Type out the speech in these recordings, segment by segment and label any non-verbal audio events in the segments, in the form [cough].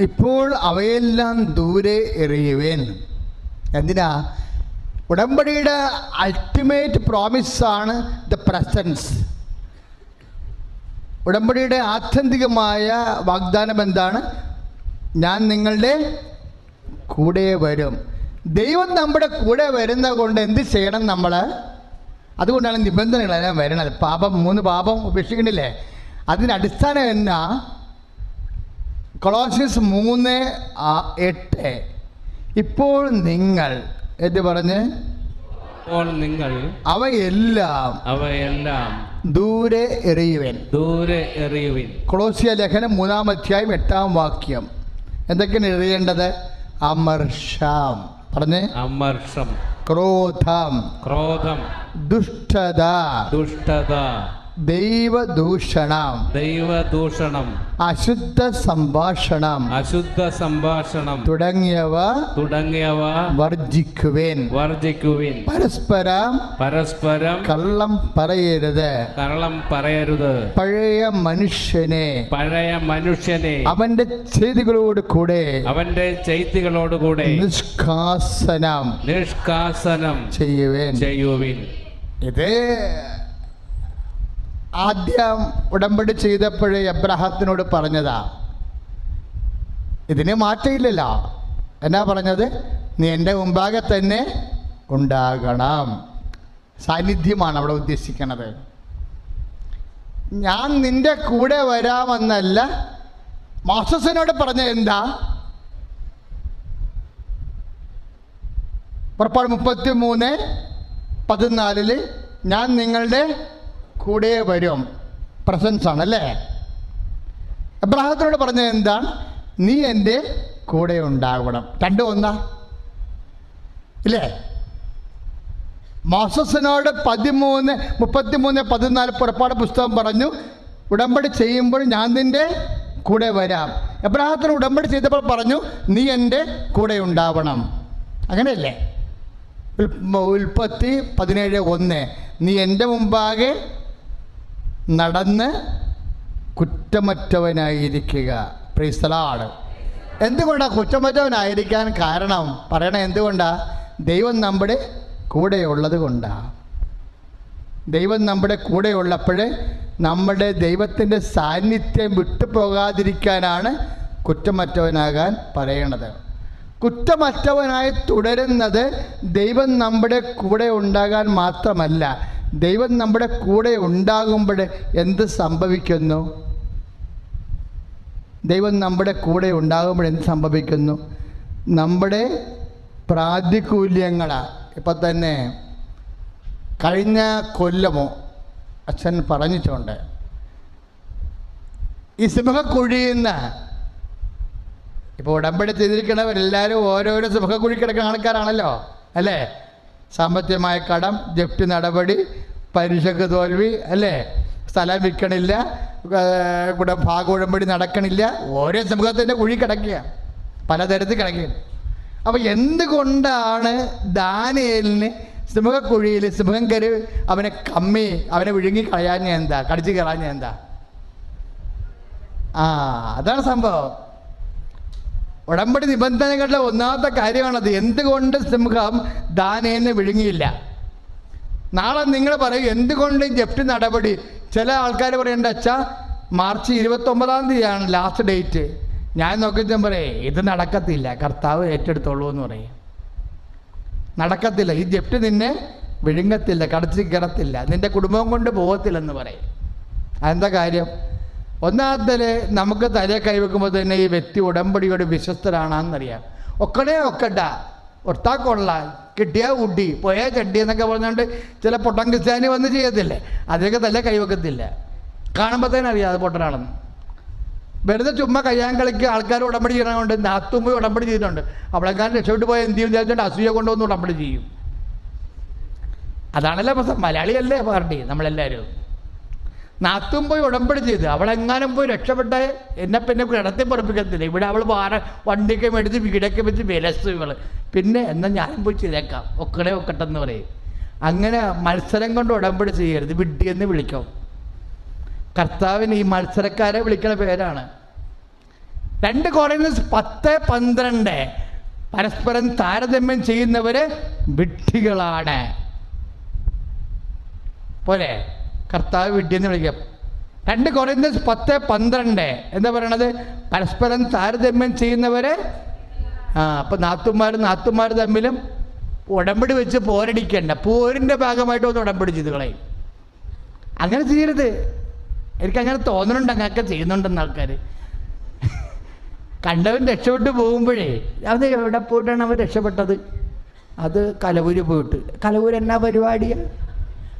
ഇപ്പോൾ അവയെല്ലാം ദൂരെ എറിയുവേൻ. എന്തിനാ? ഉടമ്പടിയുടെ അൾട്ടിമേറ്റ് പ്രോമിസാണ് ദ പ്രസൻസ് ഉടമ്പടിയുടെ ആത്യന്തികമായ വാഗ്ദാനം എന്താണ്? ഞാൻ നിങ്ങളുടെ കൂടെ വരും. ദൈവം നമ്മുടെ കൂടെ വരുന്ന കൊണ്ട് എന്ത് ചെയ്യണം നമ്മൾ അതുകൊണ്ടാണ് നിബന്ധനകളെല്ലാം വരണത്. പാപം മൂന്ന് പാപം ഉപേക്ഷിക്കണില്ലേ? അതിന് അടിസ്ഥാനം എന്നാ? കൊളോസിയസ് മൂന്ന് എട്ട്. ഇപ്പോൾ നിങ്ങൾ എന്ന് പറഞ്ഞ്? അപ്പോൾ നിങ്ങൾ അവയെല്ലാം അവയെല്ലാം ദൂരെ എറിയുവൻ. ദൂരെ എറിയുവിൻ. കൊളോസിയ ലേഖനം മൂന്നാം അധ്യായം എട്ടാം വാക്യം. എന്തൊക്കെയാണ് എറിയേണ്ടത്? അമർഷം. പറഞ്ഞ്? അമർഷം. ക്രോധം. ക്രോധം. ദുഷ്ടത. ദുഷ്ടത. ദൈവദൂഷണം. ദൈവദൂഷണം. അശുദ്ധ സംഭാഷണം അശുദ്ധ സംഭാഷണം തുടങ്ങിയവ തുടങ്ങിയവ വർജിക്കുവേൻ. വർജിക്കുവേൻ. പരസ്പരം പരസ്പരം കള്ളം പറയരുത്. കള്ളം പറയരുത്. പഴയ മനുഷ്യനെ. പഴയ മനുഷ്യനെ. അവന്റെ ചെയ്തികളോട് കൂടെ. അവന്റെ ചെയ്തികളോട് കൂടെ. നിഷ്കാസനം നിഷ്കാസനം ചെയ്യുവേൻ. ചെയ്യുവേൻ. ഇത് ആദ്യം ഉടമ്പടി ചെയ്തപ്പോഴേ എബ്രഹത്തിനോട് പറഞ്ഞതാ ഇതിനെ മാറ്റമില്ലല്ലോ. എന്നാ പറഞ്ഞത്? നീ എന്റെ മുമ്പാകെ തന്നെ ഉണ്ടാകണം. സാന്നിധ്യമാണ് അവിടെ ഉദ്ദേശിക്കണത്. ഞാൻ നിന്റെ കൂടെ വരാമെന്നല്ല മാസസിനോട് പറഞ്ഞ എന്താ? പുറപ്പാട് മുപ്പത്തി മൂന്ന് പതിനാലിൽ ഞാൻ നിങ്ങളുടെ കൂടെ വരും. പ്രസൻസ് ആണല്ലേ അല്ലേ? എബ്രാഹത്തിനോട് പറഞ്ഞത് എന്താണ്? നീ എന്റെ കൂടെ ഉണ്ടാകണം രണ്ടു ഒന്നാ? ഇല്ലേ? മോസസിനോട് പതിമൂന്ന് മുപ്പത്തിമൂന്ന് പതിനാല് പുറപ്പാട് പുസ്തകം പറഞ്ഞു. ഉടമ്പടി ചെയ്യുമ്പോൾ ഞാൻ നിന്റെ കൂടെ വരാം. എബ്രാഹത്തിന് ഉടമ്പടി ചെയ്തപ്പോൾ പറഞ്ഞു നീ എന്റെ കൂടെ ഉണ്ടാവണം. അങ്ങനെയല്ലേ? ഉൽ- ഉൽപ്പത്തി പതിനേഴ് ഒന്ന്. നീ എന്റെ മുമ്പാകെ നടന്ന് കുറ്റമറ്റവനായിരിക്കുക. പ്രീസ്തലാണ് എന്തുകൊണ്ടാണ് കുറ്റമറ്റവനായിരിക്കാൻ കാരണം? പറയണ എന്തുകൊണ്ടാ? ദൈവം നമ്മുടെ കൂടെയുള്ളത് കൊണ്ടാണ് ദൈവം നമ്മുടെ കൂടെയുള്ളപ്പോൾ നമ്മുടെ ദൈവത്തിന്റെ സാന്നിധ്യം വിട്ടുപോകാതിരിക്കാനാണ് കുറ്റമറ്റവനാകാൻ പറയണത്. കുറ്റമറ്റവനായി തുടരുന്നത് ദൈവം നമ്മുടെ കൂടെ ഉണ്ടാകാൻ മാത്രമല്ല ദൈവം നമ്മുടെ കൂടെ ഉണ്ടാകുമ്പോൾ എന്ത് സംഭവിക്കുന്നു? ദൈവം നമ്മുടെ കൂടെ ഉണ്ടാകുമ്പോൾ എന്ത് സംഭവിക്കുന്നു? നമ്മുടെ പ്രാതികൂല്യങ്ങളാണ് ഇപ്പം തന്നെ കഴിഞ്ഞ കൊല്ലമോ അച്ഛൻ പറഞ്ഞിട്ടുണ്ട്. ഈ സിംഹക്കുഴിയുന്ന ഇപ്പോൾ ഉടമ്പടി ചെയ്തിരിക്കണവരെല്ലാവരും ഓരോരോ സിംഹക്കുഴി കിടക്കുന്ന ആൾക്കാരാണല്ലോ അല്ലേ? സാമ്പത്തികമായ കടം ജപ്തി നടപടി പരീക്ഷക്ക് തോൽവി അല്ലേ? സ്ഥലം വിൽക്കണില്ല കൂടെ ഭാഗ ഉടമ്പടി നടക്കണില്ല. ഓരോ സമൂഹത്തിന്റെ കുഴി കിടക്കുക. പലതരത്തിൽ കിടക്കുകയാണ് അപ്പോൾ എന്തുകൊണ്ടാണ് ദാനിയലിന് സിംഹക്കുഴിയിൽ സിംഹം കരു അവനെ കമ്മി അവനെ വിഴുങ്ങി കളയാഞ്ഞ എന്താ? കടിച്ചു കളയാഞ്ഞ എന്താ? ആ അതാണ് സംഭവം. ഉടമ്പടി നിബന്ധനകളുടെ ഒന്നാമത്തെ കാര്യമാണത്. എന്തുകൊണ്ട് സിംഹം ദാനേന്ന് വിഴുങ്ങിയില്ല? നാളെ നിങ്ങൾ പറയും എന്തുകൊണ്ട് ജപ്തി നടപടി? ചില ആൾക്കാർ പറയേണ്ട അച്ഛാ മാർച്ച് ഇരുപത്തൊമ്പതാം തീയതിയാണ് ലാസ്റ്റ് ഡേറ്റ് ഞാൻ നോക്കിയിട്ട് പറയേ ഇത് നടക്കത്തില്ല. കർത്താവ് ഏറ്റെടുത്തോളൂ എന്ന് പറയും. നടക്കത്തില്ല. ഈ ജപ്തി നിന്നെ വിഴുങ്ങത്തില്ല കടച്ച് കിടത്തില്ല നിന്റെ കുടുംബം കൊണ്ട് പോകത്തില്ലെന്ന് പറയും. അതെന്താ കാര്യം? ഒന്നാമത്തെ നമുക്ക് തലയെ കൈവെക്കുമ്പോൾ തന്നെ ഈ വ്യക്തി ഉടമ്പടിയോട് വിശ്വസ്തരാണെന്നറിയാം. ഒക്കടേ ഒക്കട്ട ഒട്ടാ കൊള്ളാം കിട്ടിയാ ഉഡി പോയാ ചട്ടി എന്നൊക്കെ പറഞ്ഞുകൊണ്ട് ചില പൊട്ടൻ ക്രിസ്ത്യാനി വന്ന് ചെയ്യത്തില്ലേ? അതൊക്കെ തല കൈവെക്കത്തില്ല കാണുമ്പോൾ തന്നെ അറിയാം അത് പൊട്ടനാണെന്ന്. വെറുതെ ചുമ്മാ കയ്യാൻ കളിക്ക് ആൾക്കാർ ഉടമ്പടി ചെയ്യണമുണ്ട് നാത്തും പോയി ഉടമ്പടി ചെയ്യുന്നുണ്ട് അവളെക്കാരൻ രക്ഷപ്പെട്ട് പോയി എന്ത് ചെയ്യും വിചാരിച്ചോണ്ട് അസൂയ കൊണ്ടുവന്ന് ഉടമ്പടി ചെയ്യും. അതാണല്ലോ പ്രശ്നം. മലയാളിയല്ലേ പാർട്ടി നമ്മളെല്ലാവരും നാത്തും പോയി ഉടമ്പടി ചെയ്ത്. അവളെങ്ങാനും പോയി രക്ഷപ്പെട്ട എന്നെ പിന്നെ കിടത്തി പറപ്പിക്കത്തില്ല. ഇവിടെ അവൾ വാര വണ്ടിയൊക്കെ മേടിച്ച് വീടൊക്കെ വെച്ച് വിലസുകൾ പിന്നെ എന്നാൽ ഞാനും പോയി ചെയ്തേക്കാം. ഒക്കടെ ഒക്കട്ടെന്ന് പറയും. അങ്ങനെ മത്സരം കൊണ്ട് ഉടമ്പടി ചെയ്യരുത്. വിഡ്ഢിയെന്ന് വിളിക്കും. കർത്താവിന് ഈ മത്സരക്കാരെ വിളിക്കുന്ന പേരാണ്. രണ്ട് കോറിന്തോസ് പത്ത് പന്ത്രണ്ട്. പരസ്പരം താരതമ്യം ചെയ്യുന്നവര് വിഡ്ഢികളാണ്. പോരെ? കർത്താവ് വിഡ്ഢിയെന്ന് വിളിക്കാം. രണ്ട് കുറയുന്ന പത്ത് പന്ത്രണ്ട്. എന്താ പറയണത്? പരസ്പരം താരതമ്യം ചെയ്യുന്നവരെ ആ അപ്പം നാത്തുമാരും നാത്തുമാർ തമ്മിലും ഉടമ്പടി വെച്ച് പോരടിക്കണ്ട. പോരിന്റെ ഭാഗമായിട്ട് ഒന്ന് ഉടമ്പടി ചെയ്ത് കളയും. അങ്ങനെ ചെയ്യരുത്. എനിക്കങ്ങനെ തോന്നണുണ്ട് അങ്ങനെയൊക്കെ ചെയ്യുന്നുണ്ടെന്ന് ആൾക്കാർ കണ്ടവൻ രക്ഷപ്പെട്ട് പോകുമ്പോഴേ അത് എവിടെ പോയിട്ടാണ് അവൻ രക്ഷപ്പെട്ടത്? അത് കലവൂര് പോയിട്ട്. കലവൂർ എന്നാ പരിപാടിയാണ്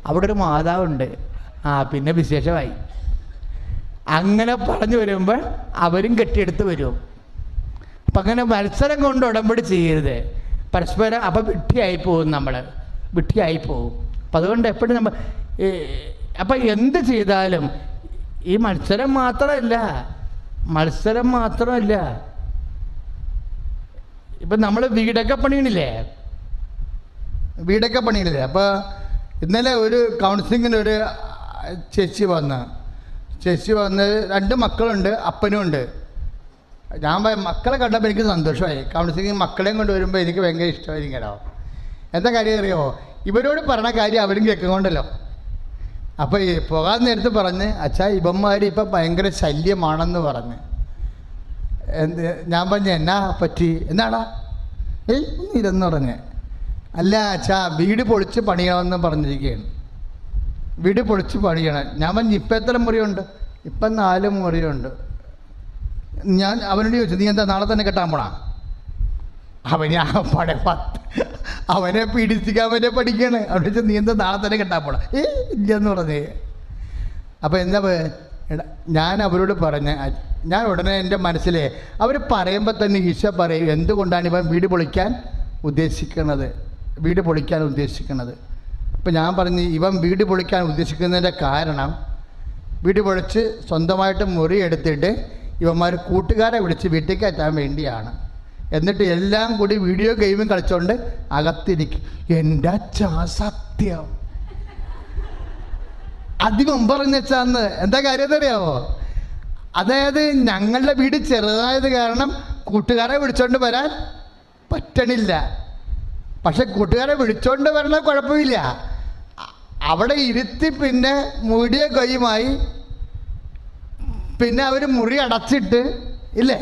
അവിടെ ഒരു മാതാവുണ്ട്. ആ പിന്നെ വിശേഷമായി. അങ്ങനെ പറഞ്ഞു വരുമ്പോൾ അവരും കെട്ടിയെടുത്ത് വരും. അപ്പം അങ്ങനെ മത്സരം കൊണ്ട് ഉടമ്പടി ചെയ്യരുത്. പരസ്പരം അപ്പം വിട്ടിയായി പോകും നമ്മൾ വിട്ടിയായി പോകും. അപ്പം അതുകൊണ്ട് എപ്പോഴും നമ്മൾ അപ്പം എന്ത് ചെയ്താലും ഈ മത്സരം മാത്രമല്ല മത്സരം മാത്രമല്ല. ഇപ്പം നമ്മൾ വീടൊക്കെ പണിയണില്ലേ? വീടൊക്കെ പണിയണില്ലേ? അപ്പോൾ ഇന്നലെ ഒരു കൗൺസിലിങ്ങിന് ഒരു ചേച്ചി വന്ന്. ചേച്ചി വന്ന് രണ്ട് മക്കളുണ്ട് അപ്പനും ഉണ്ട്. ഞാൻ മക്കളെ കണ്ടപ്പോൾ എനിക്ക് സന്തോഷമായി. കൗൺസിലിംഗ് മക്കളെയും കൊണ്ട് വരുമ്പോൾ എനിക്ക് ഭയങ്കര ഇഷ്ടമായിരിക്കും കേട്ടോ എന്താ കാര്യം അറിയോ? ഇവരോട് പറഞ്ഞ കാര്യം അവരും കേൾക്കുന്നുണ്ടല്ലോ. അപ്പോൾ ഈ പോകാൻ നേരത്ത് പറഞ്ഞ് അച്ഛാ ഇവന്മാർ ഇപ്പം ഭയങ്കര ശല്യമാണെന്ന് പറഞ്ഞ്. എന്ത് ഞാൻ പറഞ്ഞു എന്നാ പറ്റി? എന്നാടാ? ഏയ് ഇതെന്ന് പറഞ്ഞ്. അല്ല അച്ഛാ വീട് പൊളിച്ച് പണിയണമെന്ന് പറഞ്ഞിരിക്കുകയാണ്. വീട് പൊളിച്ച് പണിയണം. ഞാൻ പറഞ്ഞു ഇപ്പം എത്ര മുറിയുണ്ട്? ഇപ്പം നാല് മുറിയുണ്ട്. ഞാൻ അവനോട് ചോദിച്ചു നീ എന്താ നാളെ തന്നെ കെട്ടാൻ പോണാ? അവനെ ആ പട പത്ത് അവനെ പീഡിപ്പിക്കാൻ അവനെ പഠിക്കണേ. അവിടെ വെച്ചാൽ നീ എന്താ നാളെ തന്നെ കെട്ടാൻ പോണ? ഏ ഇല്ലെന്ന് പറഞ്ഞേ. അപ്പോൾ എന്താ ഞാൻ അവരോട് പറഞ്ഞ ഞാൻ ഉടനെ എന്റെ മനസ്സിലെ അവർ പറയുമ്പോൾ തന്നെ ഈശ പറയും എന്തുകൊണ്ടാണ് ഇവൻ വീട് പൊളിക്കാൻ ഉദ്ദേശിക്കുന്നത്? വീട് പൊളിക്കാൻ ഉദ്ദേശിക്കുന്നത്. അപ്പം ഞാൻ പറഞ്ഞു ഇവൻ വീട് പൊളിക്കാൻ ഉദ്ദേശിക്കുന്നതിന്റെ കാരണം വീട് പൊളിച്ച് സ്വന്തമായിട്ട് മുറി എടുത്തിട്ട് ഇവന്മാർ കൂട്ടുകാരെ വിളിച്ച് വീട്ടിൽ കയറ്റാൻ വേണ്ടിയാണ്. എന്നിട്ട് എല്ലാം കൂടി വീഡിയോ ഗെയിമും കളിച്ചുകൊണ്ട് അകത്തിരിക്കും. എന്റെ അച്ഛാ സത്യം? പറഞ്ഞ വെച്ചാന്ന് എന്താ കാര്യം അറിയാവോ അതായത് ഞങ്ങളുടെ വീട് ചെറുതായത് കാരണം കൂട്ടുകാരെ വിളിച്ചോണ്ട് വരാൻ പറ്റണില്ല. പക്ഷെ കൂട്ടുകാരെ വിളിച്ചോണ്ട് വരണ കുഴപ്പമില്ല. അവിടെ ഇരുത്തി പിന്നെ മുടിയ കൈയുമായി പിന്നെ അവർ മുറി അടച്ചിട്ട് ഇല്ലേ?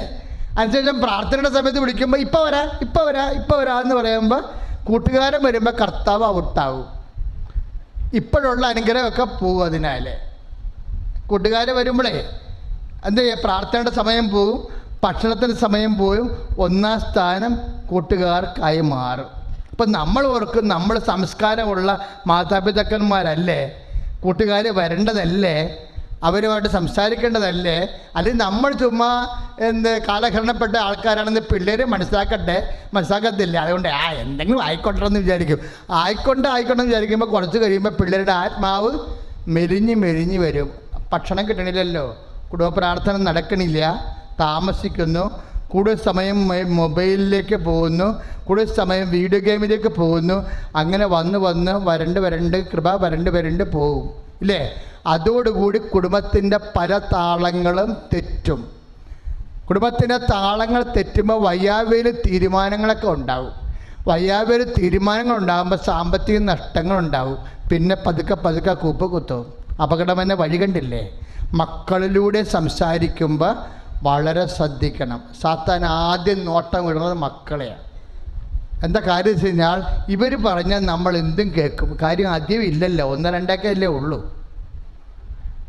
അതിനുശേഷം പ്രാർത്ഥനയുടെ സമയത്ത് വിളിക്കുമ്പോൾ ഇപ്പം വരാ ഇപ്പം വരാ ഇപ്പം വരാ എന്ന് പറയുമ്പോൾ കൂട്ടുകാരൻ വരുമ്പോൾ കർത്താവ് ഔട്ടാവും ഇപ്പോഴുള്ള അനുഗ്രഹമൊക്കെ പോകും അതിനാൽ കൂട്ടുകാർ വരുമ്പോഴേ എന്ത് പ്രാർത്ഥനയുടെ സമയം പോകും ഭക്ഷണത്തിന്റെ സമയം പോയും ഒന്നാം സ്ഥാനം കൂട്ടുകാർക്കായി മാറും. അപ്പം നമ്മൾ ഓർക്കും നമ്മൾ സംസ്കാരമുള്ള മാതാപിതാക്കന്മാരല്ലേ? കൂട്ടുകാർ വരേണ്ടതല്ലേ? അവരുമായിട്ട് സംസാരിക്കേണ്ടതല്ലേ? അല്ലെങ്കിൽ നമ്മൾ ചുമ്മാ എന്ത് കാലഹരണപ്പെട്ട ആൾക്കാരാണെന്ന് പിള്ളേർ മനസ്സിലാക്കട്ടെ? മനസ്സിലാക്കത്തില്ല? അതുകൊണ്ട് ആ എന്തെങ്കിലും ആയിക്കോട്ടെ എന്ന് വിചാരിക്കും. ആയിക്കോട്ടെ ആയിക്കോട്ടെ എന്ന് വിചാരിക്കുമ്പോൾ കുറച്ച് കഴിയുമ്പോൾ പിള്ളേരുടെ ആത്മാവ് മെലിഞ്ഞ് മെലിഞ്ഞ് വരും. ഭക്ഷണം കിട്ടണില്ലല്ലോ. കുടുംബ പ്രാർത്ഥന നടക്കണില്ല. താമസിക്കുന്നു. കൂടുതൽ സമയം മൊബൈലിലേക്ക് പോകുന്നു. കൂടുതൽ സമയം വീഡിയോ ഗെയിമിലേക്ക് പോകുന്നു. അങ്ങനെ വന്ന് വന്ന് വരണ്ട് വരണ്ട് കൃപ വരണ്ട് വരണ്ട് പോകും. ഇല്ലേ? അതോടുകൂടി കുടുംബത്തിന്റെ പല താളങ്ങളും തെറ്റും. കുടുംബത്തിന്റെ താളങ്ങൾ തെറ്റുമ്പോൾ വയ്യാവേൽ തീരുമാനങ്ങളൊക്കെ ഉണ്ടാവും. വയ്യാവേൽ തീരുമാനങ്ങൾ ഉണ്ടാകുമ്പോൾ സാമ്പത്തിക നഷ്ടങ്ങളുണ്ടാവും പിന്നെ പതുക്കെ പതുക്കെ കൂപ്പ് കുത്തും. അപകടം എന്നെ വഴി കണ്ടില്ലേ? മക്കളിലൂടെ സംസാരിക്കുമ്പോൾ വളരെ ശ്രദ്ധിക്കണം. സാത്താൻ ആദ്യം നോട്ടം വിടുന്നത് മക്കളെയാണ്. എന്താ കാര്യം വെച്ച് കഴിഞ്ഞാൽ ഇവർ പറഞ്ഞാൽ നമ്മൾ എന്തും കേൾക്കും. കാര്യം ആദ്യം ഇല്ലല്ലോ. ഒന്ന് രണ്ടൊക്കെ അല്ലേ ഉള്ളൂ.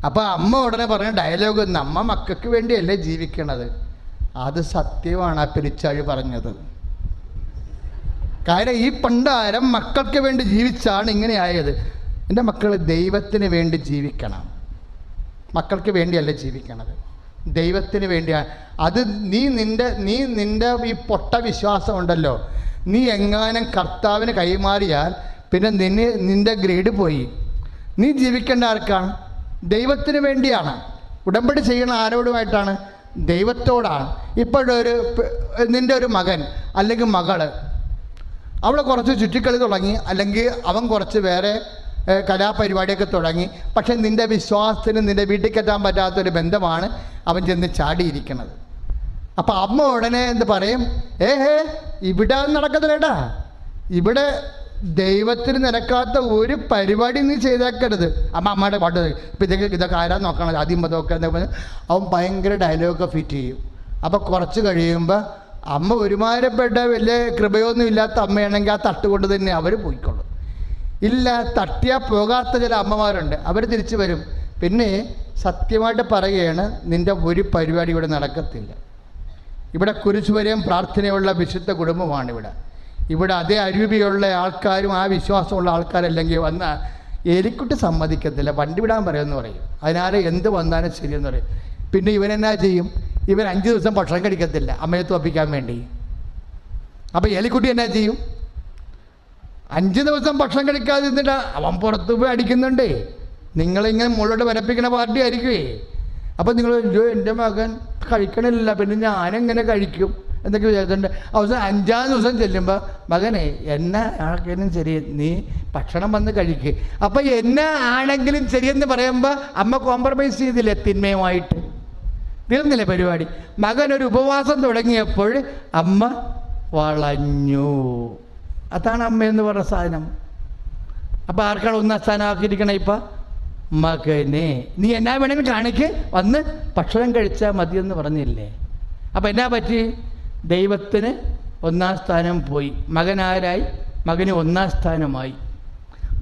അപ്പോൾ അമ്മ ഉടനെ പറഞ്ഞ ഡയലോഗ് നമ്മ മക്കൾക്ക് വേണ്ടിയല്ലേ ജീവിക്കണത്? അത് സത്യമാണ് ആ പെരിച്ചാഴി പറഞ്ഞത്. കാര്യം ഈ പണ്ടാരം മക്കൾക്ക് വേണ്ടി ജീവിച്ചാണ് ഇങ്ങനെ ആയത്. എന്റെ മക്കൾ ദൈവത്തിന് വേണ്ടി ജീവിക്കണം. മക്കൾക്ക് വേണ്ടിയല്ലേ ജീവിക്കണത്? ദൈവത്തിന് വേണ്ടിയാണ് അത് നീ നിന്റെ നീ നിന്റെ ഈ പൊട്ട വിശ്വാസം ഉണ്ടല്ലോ. നീ എങ്ങാനും കർത്താവിന് കൈമാറിയാൽ പിന്നെ നിന്നെ നിന്റെ ഗ്രേഡ് പോയി. നീ ജീവിക്കേണ്ട ആർക്കാണ്? ദൈവത്തിന് വേണ്ടിയാണ്. ഉടമ്പടി ചെയ്യണ ആരോടുമായിട്ടാണ്? ദൈവത്തോടാണ്. ഇപ്പോഴൊരു നിന്റെ ഒരു മകൻ അല്ലെങ്കിൽ മകൾ. അവൾ കുറച്ച് ചുറ്റിക്കളി തുടങ്ങി. അല്ലെങ്കിൽ അവൻ കുറച്ച് വേറെ കലാപരിപാടിയൊക്കെ തുടങ്ങി. പക്ഷെ നിന്റെ വിശ്വാസത്തിന് നിന്റെ വീട്ടിൽ കെട്ടാൻ പറ്റാത്തൊരു ബന്ധമാണ് അവൻ ചെന്ന് ചാടിയിരിക്കുന്നത് അപ്പം അമ്മ ഉടനെ എന്ത് പറയും? ഏ ഹേ ഇവിടെ നടക്കത്തില്ലേട്ടാ ഇവിടെ ദൈവത്തിന് നിരക്കാത്ത ഒരു പരിപാടി നീ ചെയ്തേക്കരുത്. അമ്മ അമ്മയുടെ പാട്ട് ഇപ്പം ഇതൊക്കെ ഇതൊക്കെ ആരാ നോക്കണത്? ആദ്യം പറഞ്ഞ് അവൻ ഭയങ്കര ഡയലോഗൊക്കെ ഫിറ്റ് ചെയ്യും. അപ്പോൾ കുറച്ച് കഴിയുമ്പോൾ അമ്മ ഒരുമാരപ്പെട്ട വലിയ കൃപയൊന്നും ഇല്ലാത്ത അമ്മയാണെങ്കിൽ ആ തട്ടുകൊണ്ട് തന്നെ അവർ പോയിക്കൊള്ളും. ഇല്ല തട്ടിയാൽ പോകാത്ത ചില അമ്മമാരുണ്ട്. അവർ തിരിച്ചു വരും. പിന്നെ സത്യമായിട്ട് പറയുകയാണ് നിന്റെ ഒരു പരിപാടി ഇവിടെ നടക്കത്തില്ല. ഇവിടെ കുരിശുവരെയും പ്രാർത്ഥനയുള്ള വിശുദ്ധ കുടുംബമാണ് ഇവിടെ ഇവിടെ അതേ അരൂപിയുള്ള ആൾക്കാരും ആ വിശ്വാസമുള്ള ആൾക്കാരല്ലെങ്കിൽ വന്ന എലിക്കുട്ടി സമ്മതിക്കത്തില്ല. വണ്ടി വിടാൻ പറയുമെന്ന് പറയും. അതിനാലെ എന്ത് വന്നാലും ശരിയെന്ന് പറയും. പിന്നെ ഇവനെന്നാ ചെയ്യും? ഇവൻ അഞ്ച് ദിവസം ഭക്ഷണം കഴിക്കത്തില്ല. അമ്മയെ തോപ്പിക്കാൻ വേണ്ടി. അപ്പോൾ എലിക്കുട്ടി എന്നാ ചെയ്യും? അഞ്ച് ദിവസം ഭക്ഷണം കഴിക്കാതെ നിന്നിട്ട് അവൻ പുറത്ത് പോയി അടിക്കുന്നുണ്ട്. നിങ്ങളിങ്ങനെ മുകളിലോട്ട് വരപ്പിക്കുന്ന പാർട്ടി ആയിരിക്കുമേ അപ്പം നിങ്ങൾ അയ്യോ എന്റെ മകൻ കഴിക്കണില്ല പിന്നെ ഞാനെങ്ങനെ കഴിക്കും? എന്നൊക്കെ വിചാരിച്ചിട്ടുണ്ട്. അവസാനം അഞ്ചാം ദിവസം ചെല്ലുമ്പോൾ മകനെ എന്നെ ആണെങ്കിലും ശരി നീ ഭക്ഷണം വന്ന് കഴിക്കുക അപ്പം എന്നെ ആണെങ്കിലും ശരിയെന്ന് പറയുമ്പോൾ അമ്മ കോംപ്രമൈസ് ചെയ്തില്ലേ തിന്മയുമായിട്ട്? തീർന്നില്ലേ പരിപാടി? മകൻ ഒരു ഉപവാസം തുടങ്ങിയപ്പോൾ അമ്മ വളഞ്ഞു. അതാണ് അമ്മ എന്ന് പറഞ്ഞ സാധനം. അപ്പോൾ ആർക്കാണ് ഒന്നാം സ്ഥാനമാക്കിയിരിക്കണേ ഇപ്പം? മകനെ. നീ എന്നാ വേണമെങ്കിൽ കാണിക്ക്. വന്ന് ഭക്ഷണം കഴിച്ചാൽ മതിയെന്ന് പറഞ്ഞില്ലേ? അപ്പം എന്നാ പറ്റി? ദൈവത്തിന് ഒന്നാം സ്ഥാനം പോയി. മകനാരായി മകന് ഒന്നാം സ്ഥാനമായി.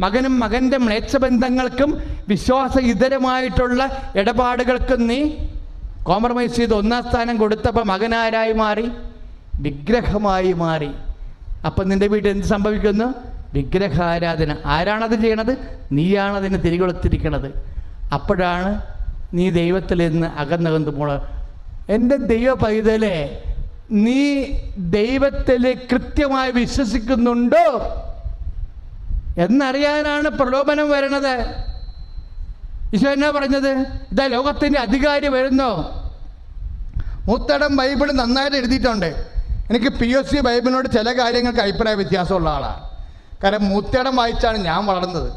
മകനും മകന്റെ മ്ലേച്ഛബന്ധങ്ങൾക്കും വിശ്വാസ ഇതരമായിട്ടുള്ള ഇടപാടുകൾക്കും നീ കോംപ്രമൈസ് ചെയ്ത് ഒന്നാം സ്ഥാനം കൊടുത്തപ്പോൾ മകനാരായി മാറി? വിഗ്രഹമായി മാറി. അപ്പം നിന്റെ വീട്ടിൽ എന്ത് സംഭവിക്കുന്നു? വിഗ്രഹാരാധന. ആരാണത് ചെയ്യണത്? നീയാണതിന് തിരികൊളുത്തിരിക്കണത്. അപ്പോഴാണ് നീ ദൈവത്തിൽ നിന്ന് അകന്നകന്നു പോണത് എന്റെ ദൈവ പൈതലെ നീ ദൈവത്തിൽ കൃത്യമായി വിശ്വസിക്കുന്നുണ്ടോ? എന്നറിയാനാണ് പ്രലോഭനം വരണത്. ഈശോ എന്നാ പറഞ്ഞത്? ഇതാ ലോകത്തിന്റെ അധികാരി വരുന്നോ. മൂത്തടം ബൈബിൾ നന്നായിട്ട് എഴുതിയിട്ടുണ്ട്. എനിക്ക് പി എസ് സി ബൈബിളിനോട് ചില കാര്യങ്ങൾക്ക് അഭിപ്രായ വ്യത്യാസമുള്ള ആളാണ് കാരണം മുത്തേടം വായിച്ചാണ് ഞാൻ വളർന്നത്.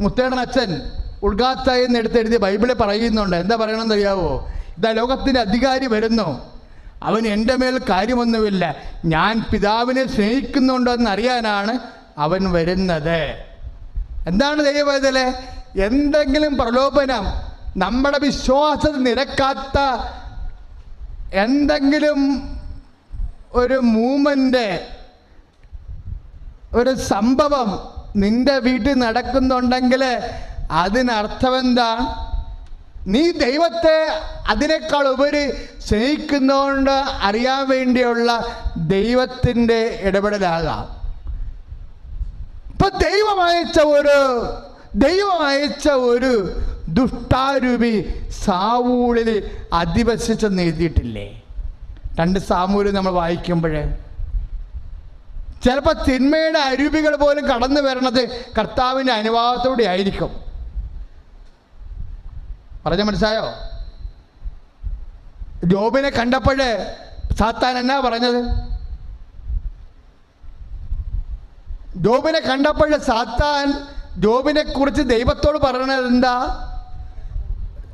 മുത്തേടൻ അച്ഛൻ ഉൾഗാത്തായി എന്ന് എഴുതിയ ബൈബിളിൽ പറയുന്നുണ്ട്. എന്താ പറയണമെന്ന് അറിയാവോ? ഇതാ ലോകത്തിന്റെ അധികാരി വരുന്നു. അവൻ എന്റെ മേൽ കാര്യമൊന്നുമില്ല. ഞാൻ പിതാവിനെ സ്നേഹിക്കുന്നുണ്ടോ എന്നറിയാനാണ് അവൻ വരുന്നത്. എന്താണ് ദൈവവേദലെ എന്തെങ്കിലും പ്രലോഭനം നമ്മുടെ വിശ്വാസത്തിൽ നിരക്കാത്ത എന്തെങ്കിലും ഒരു മൂമെന്റ് ഒരു സംഭവം നിന്റെ വീട്ടിൽ നടക്കുന്നുണ്ടെങ്കിൽ അതിനർത്ഥം എന്താ നീ ദൈവത്തെ അതിനേക്കാൾ ഉപരി സ്നേഹിക്കുന്നതുകൊണ്ട് അറിയാൻ വേണ്ടിയുള്ള ദൈവത്തിന്റെ ഇടപെടലാകാം. ഇപ്പൊ ദൈവം അയച്ച ഒരു ദൈവം അയച്ച ഒരു ദുഷ്ടാരൂപി സാവൂളിൽ അധിവസിച്ചെന്ന് എഴുതിയിട്ടില്ലേ? രണ്ട് സാമൂൽ നമ്മൾ വായിക്കുമ്പോൾ ചിലപ്പോൾ തിന്മയുടെ അരുവികൾ പോലും കടന്നു വരണത് കർത്താവിന്റെ അനുവാദത്തോടെ ആയിരിക്കും. പറഞ്ഞ മനസ്സായോ ജോബിനെ കണ്ടപ്പോൾ സാത്താൻ എന്നാ പറഞ്ഞത്? ജോബിനെ കണ്ടപ്പോൾ സാത്താൻ ജോബിനെ കുറിച്ച് ദൈവത്തോട് പറയണത് എന്താ?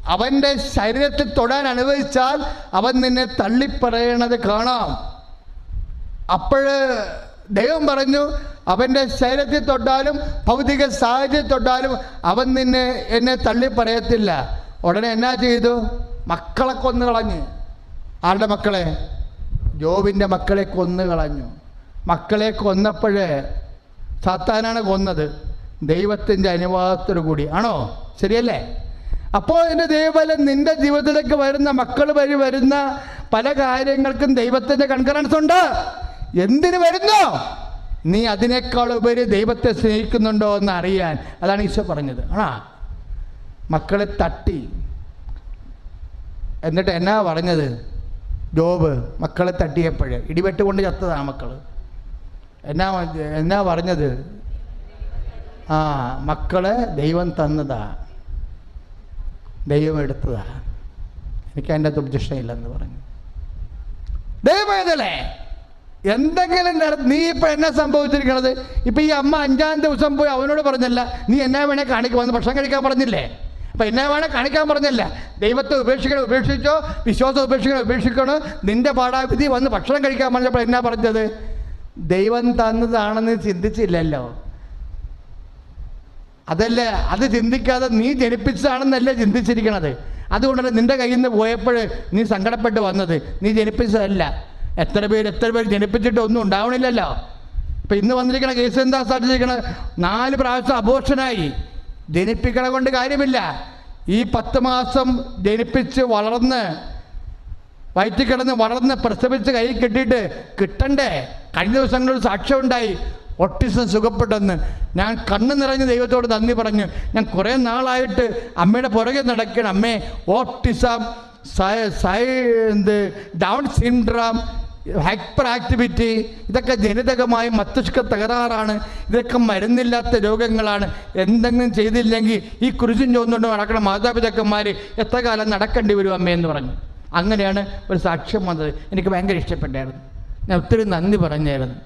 അവന്റെ ശരീരത്തിൽ തൊടാൻ അനുവദിച്ചാൽ അവൻ നിന്നെ തള്ളിപ്പറയണത് കാണാം. അപ്പോഴ് ദൈവം പറഞ്ഞു അവന്റെ ശരീരത്തിൽ തൊട്ടാലും ഭൗതിക സാഹചര്യത്തിൽ തൊട്ടാലും അവൻ നിന്നെ എന്നെ തള്ളിപ്പറയത്തില്ല. ഉടനെ എന്നാ ചെയ്തു? മക്കളെ കൊന്നു കളഞ്ഞു. ആരുടെ മക്കളെ? ജോബിന്റെ മക്കളെ കൊന്നു കളഞ്ഞു. മക്കളെ കൊന്നപ്പോഴേ സാത്താനാണ് കൊന്നത്. ദൈവത്തിന്റെ അനുവാദത്തോടു കൂടി ആണോ? ശരിയല്ലേ? അപ്പോൾ എന്റെ ദൈവബലം നിന്റെ ജീവിതത്തിലേക്ക് വരുന്ന മക്കൾ വഴി വരുന്ന പല കാര്യങ്ങൾക്കും ദൈവത്തിന്റെ കൺകറൻസ് ഉണ്ട്. എന്തിനു വരുന്നു? നീ അതിനേക്കാൾ ഉപരി ദൈവത്തെ സ്നേഹിക്കുന്നുണ്ടോ എന്ന് അറിയാൻ. അതാണ് ഈശോ പറഞ്ഞത്. ആണാ? മക്കളെ തട്ടി. എന്നിട്ട് എന്നാ പറഞ്ഞത്? ജോബ് മക്കളെ തട്ടിയപ്പോഴേ. ഇടിവെട്ട് കൊണ്ട് ചത്തതാ മക്കൾ എന്നാ എന്നാ പറഞ്ഞത്? ആ മക്കളെ ദൈവം തന്നതാ. ദൈവം എടുത്തതാ എനിക്ക് അതിന്റെ അകത്ത് പറഞ്ഞു. ദൈവമേതല്ലേ എന്തെങ്കിലും നീ ഇപ്പൊ എന്നെ സംഭവിച്ചിരിക്കണത്? ഇപ്പൊ ഈ അമ്മ അഞ്ചാം ദിവസം പോയി അവനോട് പറഞ്ഞല്ല നീ എന്നെ വേണേ വന്ന് ഭക്ഷണം കഴിക്കാൻ പറഞ്ഞില്ലേ? അപ്പം എന്നെ വേണേ കാണിക്കാൻ പറഞ്ഞില്ല. ദൈവത്തെ ഉപേക്ഷിക്കണം ഉപേക്ഷിച്ചോ വിശ്വാസം ഉപേക്ഷിക്കണം ഉപേക്ഷിക്കണം. നിന്റെ പാടാവിധി വന്ന് ഭക്ഷണം കഴിക്കാൻ പറഞ്ഞപ്പോൾ എന്നാ പറഞ്ഞത്? ദൈവം തന്നതാണെന്ന് ചിന്തിച്ചില്ലല്ലോ. അതല്ല? അത് ചിന്തിക്കാതെ നീ ജനിപ്പിച്ചതാണെന്നല്ലേ ചിന്തിച്ചിരിക്കണത്. അതുകൊണ്ടല്ല നിന്റെ കയ്യിൽ നിന്ന് പോയപ്പോൾ നീ സങ്കടപ്പെട്ട് വന്നത്. നീ ജനിപ്പിച്ചതല്ല. എത്ര പേര് എത്ര പേര് ജനിപ്പിച്ചിട്ട് ഒന്നും ഉണ്ടാവണില്ലല്ലോ. ഇപ്പം ഇന്ന് വന്നിരിക്കണ കേസ് എന്താ സാധിച്ചിരിക്കണത്? നാല് പ്രാവശ്യം അബോഷനായി ജനിപ്പിക്കണ കൊണ്ട് കാര്യമില്ല. ഈ പത്ത് മാസം ജനിപ്പിച്ച് വളർന്ന് വയറ്റിൽ കിടന്ന് വളർന്ന് പ്രസവിച്ച് കൈ കെട്ടിയിട്ട് കിട്ടണ്ടേ? കഴിഞ്ഞ ദിവസങ്ങളിൽ സാക്ഷ്യമുണ്ടായി ഒട്ടിസം സുഖപ്പെട്ടെന്ന് ഞാൻ കണ്ണു നിറഞ്ഞ് ദൈവത്തോട് നന്ദി പറഞ്ഞു ഞാൻ കുറേ നാളായിട്ട് അമ്മയുടെ പുറകെ നടക്കണം അമ്മേ ഓട്ടിസം സൈ എന്ത് ഡൗൺ സിൻഡ്രം ഹൈപ്പർ ആക്ടിവിറ്റി ഇതൊക്കെ ജനിതകമായി മസ്തിഷ്ക തകരാറാണ് ഇതൊക്കെ മരുന്നില്ലാത്ത രോഗങ്ങളാണ്. എന്തെങ്കിലും ചെയ്തില്ലെങ്കിൽ ഈ കുരിശും ചോന്നുകൊണ്ട് നടക്കുന്ന മാതാപിതാക്കന്മാർ എത്ര കാലം നടക്കേണ്ടി വരും അമ്മയെന്ന് പറഞ്ഞു. അങ്ങനെയാണ് ഒരു സാക്ഷ്യം വന്നത്. എനിക്ക് ഭയങ്കര ഇഷ്ടപ്പെട്ടായിരുന്നു. ഞാൻ ഒത്തിരി നന്ദി പറഞ്ഞായിരുന്നു.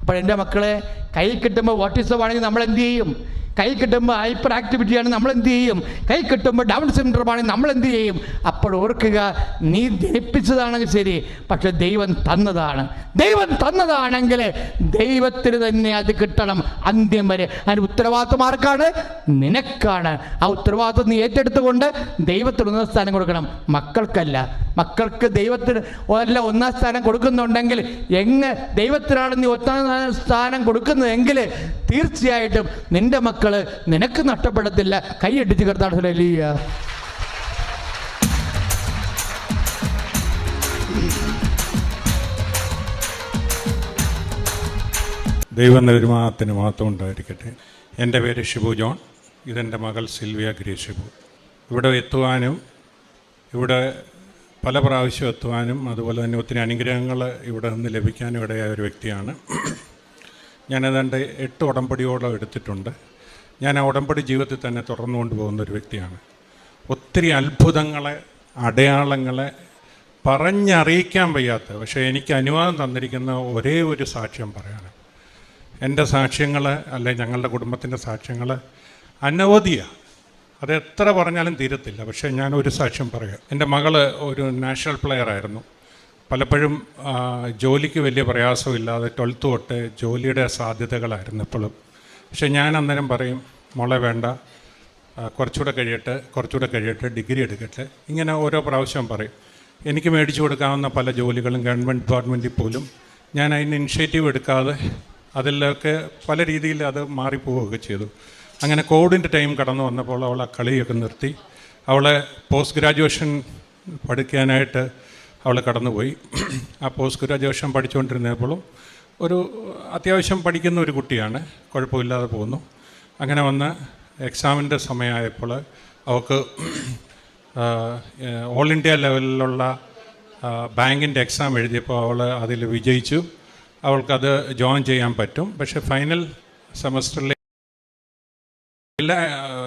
അപ്പോൾ എന്റെ മക്കളെ കൈ കിട്ടുമ്പോൾ വാട്ട് ഇസ് വാണെങ്കിൽ നമ്മൾ എന്ത് ചെയ്യും? കൈ കിട്ടുമ്പോൾ ഹൈപ്പർ ആക്ടിവിറ്റി ആണ് നമ്മൾ എന്ത് ചെയ്യും? കൈ കിട്ടുമ്പോൾ ഡൗൺ സിൻഡ്രോം ആണെങ്കിൽ നമ്മൾ എന്ത് ചെയ്യും? അപ്പോൾ ഓർക്കുക നീ ജനിപ്പിച്ചതാണെങ്കിൽ ശരി പക്ഷെ ദൈവം തന്നതാണ്. ദൈവം തന്നതാണെങ്കിൽ ദൈവത്തിന് തന്നെ അത് കിട്ടണം. അന്ത്യം വരെ. അതിന് ഉത്തരവാദിത്വം ആർക്കാണ്? നിനക്കാണ്. ആ ഉത്തരവാദിത്വം നീ ഏറ്റെടുത്തുകൊണ്ട് ദൈവത്തിന് ഒന്നാം സ്ഥാനം കൊടുക്കണം. മക്കൾക്കല്ല. മക്കൾക്ക് ദൈവത്തിന് അല്ല ഒന്നാം സ്ഥാനം കൊടുക്കുന്നുണ്ടെങ്കിൽ എങ്ങ് ദൈവത്തിനാണ് നീ ഒന്നാം സ്ഥാനം കൊടുക്കുന്നതെങ്കിൽ തീർച്ചയായിട്ടും നിന്റെ മക്കൾ നിനക്ക് നഷ്ടപ്പെടത്തില്ല കൈയടിച്ച് കർത്താട് ഹല്ലേലൂയ. ദൈവനിർമ്മാണത്തിന് മഹത്വം ഉണ്ടായിരിക്കട്ടെ. എന്റെ പേര് ഷിബു ജോൺ. ഇതെന്റെ മകൾ സിൽവിയ ഗ്രീ ഷിബു. ഇവിടെ എത്തുവാനും ഇവിടെ പല പ്രാവശ്യം എത്തുവാനും അതുപോലെ തന്നെ ഒത്തിരി അനുഗ്രഹങ്ങൾ ഇവിടെ നിന്ന് ലഭിക്കാനും ഇടയായ ഒരു വ്യക്തിയാണ്. ഏതാണ്ട് എട്ട് ഉടമ്പടിയോളം എടുത്തിട്ടുണ്ട്. ഞാൻ ആ ഉടമ്പടി ജീവിതത്തിൽ തന്നെ തുടർന്നുകൊണ്ട് പോകുന്ന ഒരു വ്യക്തിയാണ്. ഒത്തിരി അത്ഭുതങ്ങളെ അടയാളങ്ങളെ പറഞ്ഞറിയിക്കാൻ വയ്യാത്ത പക്ഷേ എനിക്ക് അനുവാദം തന്നിരിക്കുന്ന ഒരേ ഒരു സാക്ഷ്യം പറയാണ്. എന്റെ സാക്ഷ്യങ്ങൾ അല്ലെ ഞങ്ങളുടെ കുടുംബത്തിന്റെ സാക്ഷ്യങ്ങൾ അനവധിയാണ് അത് എത്ര പറഞ്ഞാലും തീരത്തില്ല പക്ഷേ ഞാൻ ഒരു സാക്ഷ്യം പറയാം. എന്റെ മകൾ ഒരു നാഷണൽ പ്ലെയർ ആയിരുന്നു. പലപ്പോഴും ജോലിക്ക് വലിയ പ്രയാസമില്ലാതെ ട്വൽത്ത് തൊട്ട് ജോലിയുടെ സാധ്യതകളായിരുന്നു എപ്പോഴും. പക്ഷേ ഞാൻ അന്നേരം പറയും മോളെ വേണ്ട കുറച്ചുകൂടെ കഴിയട്ടെ കുറച്ചുകൂടെ കഴിയട്ടെ ഡിഗ്രി എടുക്കട്ടെ. ഇങ്ങനെ ഓരോ പ്രാവശ്യം പറയും. എനിക്ക് മേടിച്ചു കൊടുക്കാവുന്ന പല ജോലികളും ഗവൺമെന്റ് ഡിപ്പാർട്ട്മെന്റിൽ പോലും ഞാൻ അതിന് ഇനിഷ്യേറ്റീവ് എടുക്കാതെ അതിലൊക്കെ പല രീതിയിൽ അത് മാറിപ്പോവുകയൊക്കെ ചെയ്തു. അങ്ങനെ കോവിഡിന്റെ ടൈം കടന്നു വന്നപ്പോൾ അവൾ ആ കളിയൊക്കെ നിർത്തി. അവളെ പോസ്റ്റ് ഗ്രാജുവേഷൻ പഠിക്കാനായിട്ട് അവൾ കടന്നുപോയി. ആ പോസ്റ്റ് ഗ്രാജുവേഷൻ പഠിച്ചുകൊണ്ടിരുന്നപ്പോഴും ഒരു അത്യാവശ്യം പഠിക്കുന്ന ഒരു കുട്ടിയാണ്. കുഴപ്പമില്ലാതെ പോകുന്നു. അങ്ങനെ വന്ന് എക്സാമിന്റെ സമയമായപ്പോൾ അവൾക്ക് ഓൾ ഇന്ത്യ ലെവലിലുള്ള ബാങ്കിന്റെ എക്സാം എഴുതിയപ്പോൾ അവൾ അതിൽ വിജയിച്ചു. അവൾക്കത് ജോയിൻ ചെയ്യാൻ പറ്റും. പക്ഷേ ഫൈനൽ സെമസ്റ്ററിലെ എല്ലാ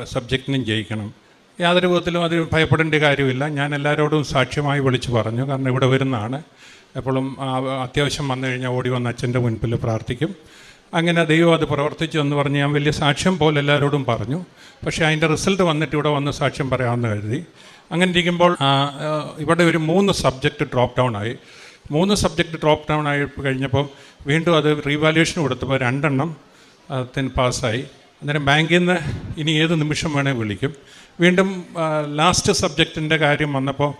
സബ്ജക്റ്റിനും ജയിക്കണം. യാതൊരു വിധത്തിലും അത് ഭയപ്പെടേണ്ട കാര്യമില്ല. ഞാൻ എല്ലാവരോടും സാക്ഷ്യമായി വിളിച്ചു പറഞ്ഞു. കാരണം ഇവിടെ വരുന്നതാണ്. എപ്പോഴും അത്യാവശ്യം വന്നു കഴിഞ്ഞാൽ ഓടി വന്ന് അച്ഛന്റെ മുൻപിൽ പ്രാർത്ഥിക്കും. അങ്ങനെ ദൈവം അത് പ്രവർത്തിച്ചു എന്ന് പറഞ്ഞ് ഞാൻ വലിയ സാക്ഷ്യം പോലെ എല്ലാവരോടും പറഞ്ഞു. പക്ഷേ അതിന്റെ റിസൾട്ട് വന്നിട്ട് ഇവിടെ വന്ന് സാക്ഷ്യം പറയാമെന്ന് കരുതി. അങ്ങനെ ഇരിക്കുമ്പോൾ ഇവിടെ ഒരു മൂന്ന് സബ്ജക്റ്റ് ഡ്രോപ്പ് ഡൗൺ ആയി. മൂന്ന് സബ്ജക്റ്റ് ഡ്രോപ്പ് ഡൗൺ ആയി കഴിഞ്ഞപ്പോൾ വീണ്ടും അത് റീവാലുവേഷൻ കൊടുത്തപ്പോൾ രണ്ടെണ്ണം അതിന് പാസ്സായി. അന്നേരം ബാങ്കിൽ നിന്ന് ഇനി ഏത് നിമിഷം വേണേൽ വിളിക്കും. വീണ്ടും ലാസ്റ്റ് സബ്ജക്റ്റിന്റെ കാര്യം വന്നപ്പോൾ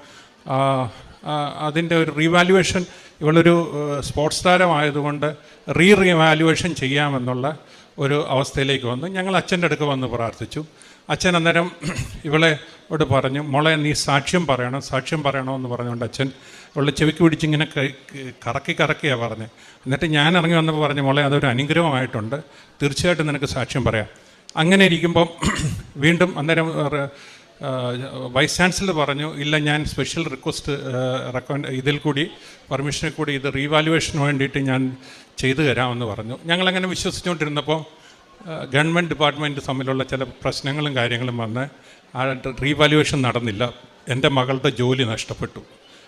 അതിന്റെ ഒരു റീവാലുവേഷൻ ഇവളൊരു സ്പോർട്സ് താരമായതുകൊണ്ട് റീ റീവാലുവേഷൻ ചെയ്യാമെന്നുള്ള ഒരു അവസ്ഥയിലേക്ക് വന്നു. ഞങ്ങൾ അച്ഛന്റെ അടുക്ക് വന്ന് പ്രാർത്ഥിച്ചു. അച്ഛൻ അന്നേരം [clears throat] ഇവളെ ോട് പറഞ്ഞു മോളെ നീ സാക്ഷ്യം പറയണം സാക്ഷ്യം പറയണമെന്ന് പറഞ്ഞുകൊണ്ട് അച്ഛൻ ഇവളെ ചെവിക്ക് പിടിച്ചിങ്ങനെ കറക്കി കറക്കിയാണ് പറഞ്ഞത് എന്നിട്ട് ഞാൻ ഇറങ്ങി വന്നപ്പോൾ പറഞ്ഞു മോളെ അതൊരു അനുഗ്രഹമായിട്ടുണ്ട്. തീർച്ചയായിട്ടും നിനക്ക് സാക്ഷ്യം പറയാം. അങ്ങനെ ഇരിക്കുമ്പം [clears throat] വീണ്ടും അന്നേരം വൈസ് ചാൻസലർ പറഞ്ഞു ഇല്ല ഞാൻ സ്പെഷ്യൽ റിക്വസ്റ്റ് റെക്കമെൻഡ് ഇതിൽ കൂടി പെർമിഷനിൽ കൂടി ഇത് റീവാലുവേഷന് വേണ്ടിയിട്ട് ഞാൻ ചെയ്തു തരാമെന്ന് പറഞ്ഞു. ഞങ്ങളങ്ങനെ വിശ്വസിച്ചുകൊണ്ടിരുന്നപ്പോൾ ഗവൺമെന്റ് ഡിപ്പാർട്ട്മെന്റ് തമ്മിലുള്ള ചില പ്രശ്നങ്ങളും കാര്യങ്ങളും വന്ന് ആ റീവാലുവേഷൻ നടന്നില്ല. എന്റെ മകളുടെ ജോലി നഷ്ടപ്പെട്ടു.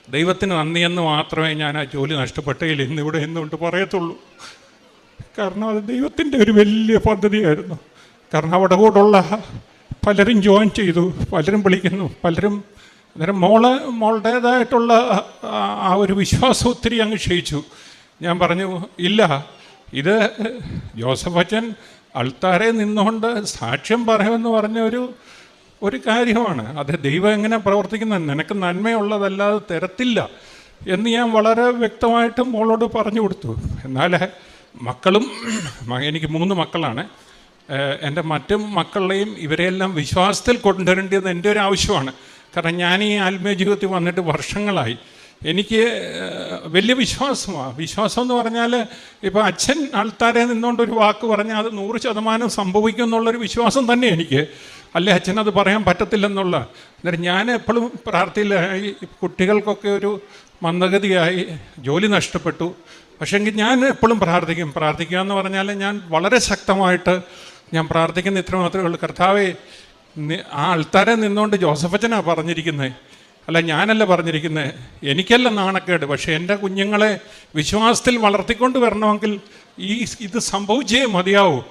ദൈവത്തിന് നന്ദിയെന്ന് മാത്രമേ ഞാൻ ആ ജോലി നഷ്ടപ്പെട്ടതിൽ ഇന്നിവിടെ എന്നുകൊണ്ട് പറയത്തുള്ളൂ. കാരണം അത് ദൈവത്തിന്റെ ഒരു വലിയ പദ്ധതിയായിരുന്നു. കാരണം അവിടെ കൂടുള്ള പലരും ജോയിൻ ചെയ്തു പലരും വിളിക്കുന്നു പലരും അന്നേരം മോൾ മോളുടേതായിട്ടുള്ള ആ- ഒരു വിശ്വാസം ഒത്തിരി അങ്ങ് ക്ഷയിച്ചു. ഞാൻ പറഞ്ഞു ഇല്ല ഇത് ജോസഫ് അച്ഛൻ അൾത്താരെ നിന്നുകൊണ്ട് സാക്ഷ്യം പറയുമെന്ന് പറഞ്ഞ ഒരു ഒരു കാര്യമാണ്. അത് ദൈവം എങ്ങനെ പ്രവർത്തിക്കുന്നത് നിനക്ക് നന്മയുള്ളതല്ലാതെ തരത്തില്ല. എന്ന് ഞാൻ വളരെ വ്യക്തമായിട്ട് മോളോട് പറഞ്ഞു കൊടുത്തു. എന്നാൽ മക്കളും എനിക്ക് മൂന്ന് മക്കളാണ്. എന്റെ മറ്റു മക്കളെയും ഇവരെയെല്ലാം വിശ്വാസത്തിൽ കൊണ്ടുവരേണ്ടത് എന്റെ ഒരു ആവശ്യമാണ്. കാരണം ഞാൻ ഈ ആത്മീയ ജീവിതത്തിൽ വന്നിട്ട് വർഷങ്ങളായി. എനിക്ക് വലിയ വിശ്വാസമാണ് വിശ്വാസം എന്ന് പറഞ്ഞാൽ ഇപ്പോൾ അച്ഛൻ ആൾത്താരെ നിന്നുകൊണ്ട് ഒരു വാക്ക് പറഞ്ഞാൽ അത് നൂറ് ശതമാനം സംഭവിക്കും എന്നുള്ളൊരു വിശ്വാസം തന്നെ എനിക്ക്. അല്ലേ അച്ഛൻ അത് പറയാൻ പറ്റത്തില്ലെന്നുള്ള. അന്നേരം ഞാൻ എപ്പോഴും പ്രാർത്ഥിയിലായി കുട്ടികൾക്കൊക്കെ ഒരു മന്ദഗതിയായി ജോലി നഷ്ടപ്പെട്ടു. പക്ഷേങ്കിൽ ഞാൻ എപ്പോഴും പ്രാർത്ഥിക്കും. പ്രാർത്ഥിക്കുക എന്ന് പറഞ്ഞാൽ ഞാൻ വളരെ ശക്തമായിട്ട് ഞാൻ പ്രാർത്ഥിക്കുന്ന ഇത്ര മാത്രമേ ഉള്ളൂ. കർത്താവെ ആ ആൾത്താരെ നിന്നുകൊണ്ട് ജോസഫച്ചനാണ് പറഞ്ഞിരിക്കുന്നത് അല്ല ഞാനല്ല പറഞ്ഞിരിക്കുന്നത് എനിക്കല്ല നാണക്കേട്. പക്ഷേ എന്റെ കുഞ്ഞുങ്ങളെ വിശ്വാസത്തിൽ വളർത്തിക്കൊണ്ട് വരണമെങ്കിൽ ഈ ഇത് സംഭവിച്ചേ മതിയാവൂ.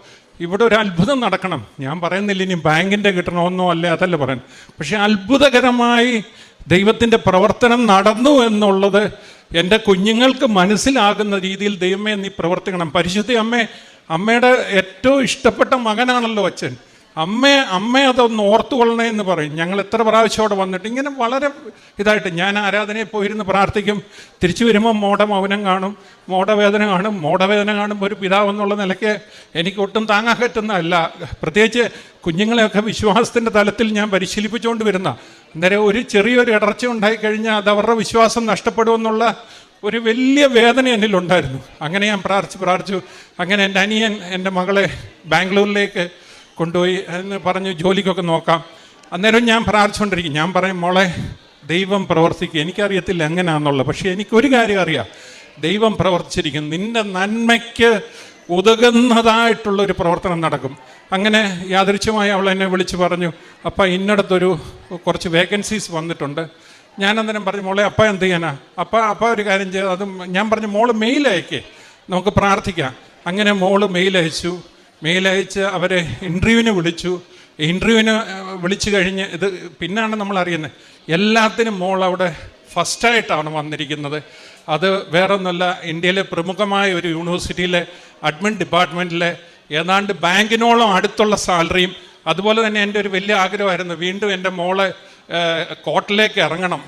ഇവിടെ ഒരു അത്ഭുതം നടക്കണം. ഞാൻ പറയുന്നില്ല ഇനി ബാങ്കിന്റെ കിട്ടണമെന്നോ അല്ല അതല്ല പറയാൻ. പക്ഷേ അത്ഭുതകരമായി ദൈവത്തിന്റെ പ്രവർത്തനം നടന്നു എന്നുള്ളത് എന്റെ കുഞ്ഞുങ്ങൾക്ക് മനസ്സിലാകുന്ന രീതിയിൽ ദൈവമേ നീ പ്രവർത്തിക്കണം. പരിശുദ്ധ അമ്മേ അമ്മയുടെ ഏറ്റവും ഇഷ്ടപ്പെട്ട മകനാണല്ലോ അച്ഛൻ. അമ്മ അമ്മ അതൊന്ന് ഓർത്തുകൊള്ളണേ എന്ന് പറയും. ഞങ്ങൾ എത്ര പ്രാവശ്യം അവിടെ വന്നിട്ട് ഇങ്ങനെ വളരെ ഇതായിട്ട് ഞാൻ ആരാധനയിൽ പോയിരുന്ന് പ്രാർത്ഥിക്കും. തിരിച്ചു വരുമ്പോൾ മോട മൗനം കാണും മോടവേദന കാണും മോടവേദന കാണുമ്പോൾ ഒരു പിതാവെന്നുള്ള നിലയ്ക്ക് എനിക്ക് ഒട്ടും താങ്ങാൻ പറ്റുന്നതല്ല. പ്രത്യേകിച്ച് കുഞ്ഞുങ്ങളെയൊക്കെ വിശ്വാസത്തിന്റെ തലത്തിൽ ഞാൻ പരിശീലിപ്പിച്ചുകൊണ്ട് വരുന്ന അന്നേരം ഒരു ചെറിയൊരു ഇടർച്ച ഉണ്ടായിക്കഴിഞ്ഞാൽ അത് അവരുടെ വിശ്വാസം നഷ്ടപ്പെടുമെന്നുള്ള ഒരു വലിയ വേദന എന്നിലുണ്ടായിരുന്നു അങ്ങനെ ഞാൻ പ്രാർത്ഥിച്ചു പ്രാർത്ഥിച്ചു. അങ്ങനെ എന്റെ അനിയൻ എന്റെ മകളെ ബാംഗ്ലൂരിലേക്ക് കൊണ്ടുപോയി എന്ന് പറഞ്ഞു ജോലിക്കൊക്കെ നോക്കാം. അന്നേരം ഞാൻ പ്രാർത്ഥിച്ചുകൊണ്ടിരിക്കും. ഞാൻ പറയും മോളെ ദൈവം പ്രവർത്തിക്കും. എനിക്കറിയത്തില്ല എങ്ങനെയാണെന്നുള്ളത് പക്ഷേ എനിക്കൊരു കാര്യം അറിയാം. ദൈവം പ്രവർത്തിച്ചിരിക്കും നിന്റെ നന്മയ്ക്ക് ഉതകുന്നതായിട്ടുള്ള ഒരു പ്രവർത്തനം നടക്കും. അങ്ങനെ യാദൃച്ഛമായി അവൾ എന്നെ വിളിച്ച് പറഞ്ഞു അപ്പം ഇന്നടത്തൊരു കുറച്ച് വേക്കൻസീസ് വന്നിട്ടുണ്ട്. ഞാൻ അന്നേരം പറഞ്ഞു മോളെ അപ്പ എന്ത് ചെയ്യാനാ? അപ്പ അപ്പ ഒരു കാര്യം ചെയ്ത് അത് ഞാൻ പറഞ്ഞു മോൾ മെയിൽ അയക്കേ. നമുക്ക് പ്രാർത്ഥിക്കാം. അങ്ങനെ മോൾ മെയിൽ അയച്ചു. മെയിൽ അയച്ച് അവരെ ഇന്റർവ്യൂവിന് വിളിച്ചു. ഇന്റർവ്യൂവിന് വിളിച്ചു കഴിഞ്ഞ് ഇത് പിന്നാണ് നമ്മൾ അറിയുന്നത് എല്ലാത്തിനും മോൾ അവിടെ ഫസ്റ്റായിട്ടാണ് വന്നിരിക്കുന്നത്. അത് വേറൊന്നല്ല ഇന്ത്യയിലെ പ്രമുഖമായ ഒരു യൂണിവേഴ്സിറ്റിയിലെ അഡ്മിൻ ഡിപ്പാർട്ട്മെന്റിലെ ഏതാണ്ട് ബാങ്കിനോളം അടുത്തുള്ള സാലറിയും അതുപോലെ തന്നെ എന്റെ ഒരു വലിയ ആഗ്രഹമായിരുന്നു വീണ്ടും എന്റെ മോളെ കോട്ടിലേക്ക് ഇറങ്ങണം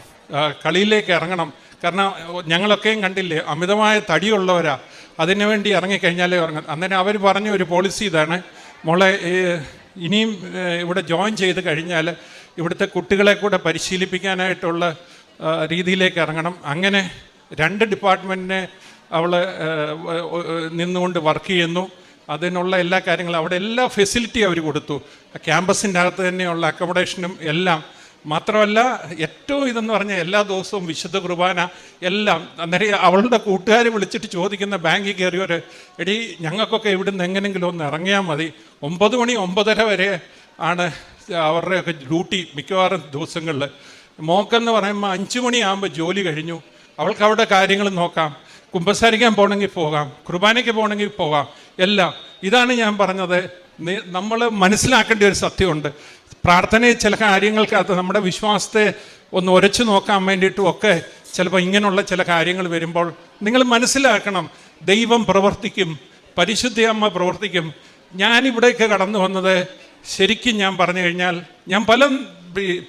കളിയിലേക്ക് ഇറങ്ങണം. കാരണം ഞങ്ങളൊക്കെയും കണ്ടില്ലേ അമിതമായ തടിയുള്ളവരാ. അതിനു വേണ്ടി ഇറങ്ങിക്കഴിഞ്ഞാലേ ഇറങ്ങും. അന്നേരം അവർ പറഞ്ഞ ഒരു പോളിസി ഇതാണ്. മോളെ ഇനിയും ഇവിടെ ജോയിൻ ചെയ്ത് കഴിഞ്ഞാൽ ഇവിടുത്തെ കുട്ടികളെ കൂടെ പരിശീലിപ്പിക്കാനായിട്ടുള്ള രീതിയിലേക്ക് ഇറങ്ങണം. അങ്ങനെ രണ്ട് ഡിപ്പാർട്ട്മെന്റിനെ അവൾ നിന്നുകൊണ്ട് വർക്ക് ചെയ്യുന്നു. അതിനുള്ള എല്ലാ കാര്യങ്ങളും അവിടെ എല്ലാ ഫെസിലിറ്റി അവർ കൊടുത്തു. ക്യാമ്പസിന്റെ അകത്ത് തന്നെയുള്ള അക്കോമഡേഷനും എല്ലാം. മാത്രമല്ല ഏറ്റവും ഇതെന്ന് പറഞ്ഞാൽ എല്ലാ ദിവസവും വിശുദ്ധ കുർബാന എല്ലാം. അന്നേരം അവളുടെ കൂട്ടുകാർ വിളിച്ചിട്ട് ചോദിക്കുന്ന ബാങ്കിൽ കയറിയവർ എടി ഞങ്ങൾക്കൊക്കെ ഇവിടുന്ന് എങ്ങനെങ്കിലും ഒന്ന് ഇറങ്ങിയാൽ മതി. ഒമ്പത് മണി ഒമ്പതര വരെ ആണ് അവരുടെയൊക്കെ ഡ്യൂട്ടി മിക്കവാറും ദിവസങ്ങളിൽ. മോക്കെന്ന് പറയുമ്പോൾ അഞ്ച് മണിയാകുമ്പോൾ ജോലി കഴിഞ്ഞു. അവൾക്ക് അവിടെ കാര്യങ്ങൾ നോക്കാം. കുമ്പസാരിക്കാൻ പോകണമെങ്കിൽ പോകാം. കുർബാനയ്ക്ക് പോകണമെങ്കിൽ പോകാം. എല്ലാം. ഇതാണ് ഞാൻ പറഞ്ഞത്. നമ്മൾ മനസ്സിലാക്കേണ്ട ഒരു സത്യമുണ്ട്. പ്രാർത്ഥനയിൽ ചില കാര്യങ്ങൾക്കകത്ത് നമ്മുടെ വിശ്വാസത്തെ ഒന്ന് ഉരച്ചു നോക്കാൻ വേണ്ടിയിട്ടും ഒക്കെ ചിലപ്പോൾ ഇങ്ങനെയുള്ള ചില കാര്യങ്ങൾ വരുമ്പോൾ നിങ്ങൾ മനസ്സിലാക്കണം. ദൈവം പ്രവർത്തിക്കും. പരിശുദ്ധ അമ്മ പ്രവർത്തിക്കും. ഞാനിവിടേക്ക് കടന്നു വന്നത് ശരിക്കും ഞാൻ പറഞ്ഞു കഴിഞ്ഞാൽ ഞാൻ പല